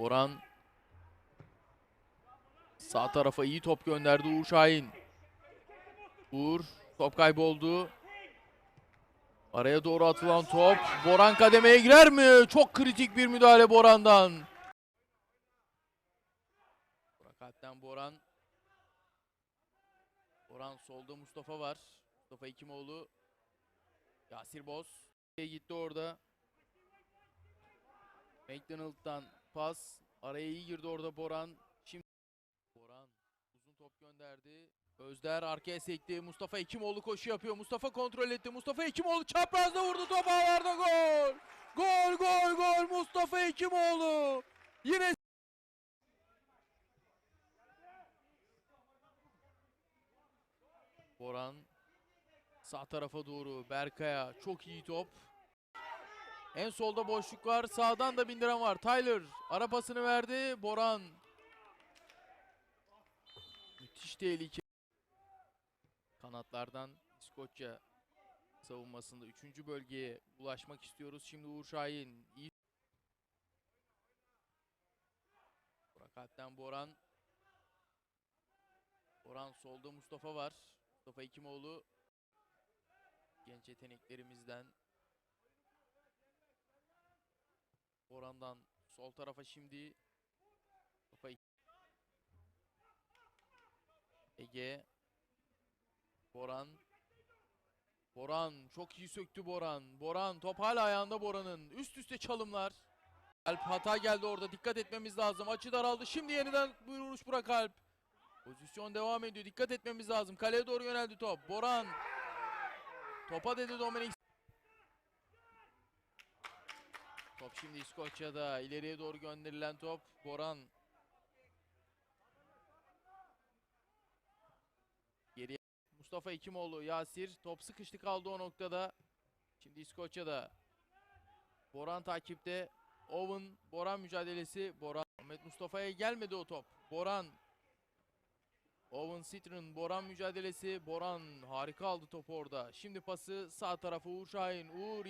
Boran sağ tarafa iyi top gönderdi Uğur Şahin. Uğur top kayboldu. Araya doğru atılan top. Boran kademeye girer mi? Çok kritik bir müdahale Boran'dan. Burak Alp'ten Boran. Boran solda Mustafa var. Mustafa Hekimoğlu. Yasir Boz. Gitti orada. McDonald'dan pas. Araya iyi girdi orada Boran. Şimdi Boran uzun top gönderdi. Özder arkaya sekti. Mustafa Ekimoğlu koşu yapıyor. Mustafa kontrol etti. Mustafa Ekimoğlu çaprazda vurdu. Top ağlarda gol. Gol gol gol Mustafa Ekimoğlu. Yine Boran sağ tarafa doğru Berkaya çok iyi top. En solda boşluk var. Sağdan da bindiren var. Tyler ara pasını verdi. Boran. Müthiş tehlike. Kanatlardan İskoçya savunmasında 3. bölgeye ulaşmak istiyoruz. Şimdi Uğur Şahin. iyi. Burak Alp'ten Boran. Boran solda Mustafa var. Mustafa Hekimoğlu. Genç yeteneklerimizden Boran'dan sol tarafa şimdi Ege Boran Boran çok iyi söktü Boran. Boran top hala ayağında Boran'ın. Üst üste çalımlar. Alp hata geldi orada. Dikkat etmemiz lazım. Açı daraldı. Şimdi yeniden vuruş Burak Alp. Pozisyon devam ediyor. Dikkat etmemiz lazım. Kaleye doğru yöneldi top. Boran. Topa dedi Dominik Top şimdi İskoçya'da. ileriye doğru gönderilen top. Boran. Geriye Mustafa Ekimoğlu, Yasir. Top sıkıştı kaldı o noktada. Şimdi İskoçya'da. Boran takipte. Owen, Boran mücadelesi. Boran. Ahmet Mustafa'ya gelmedi o top. Boran. Owen Citron, Boran mücadelesi. Boran harika aldı topu orada. Şimdi pası sağ tarafa Uğur Şahin. Uğur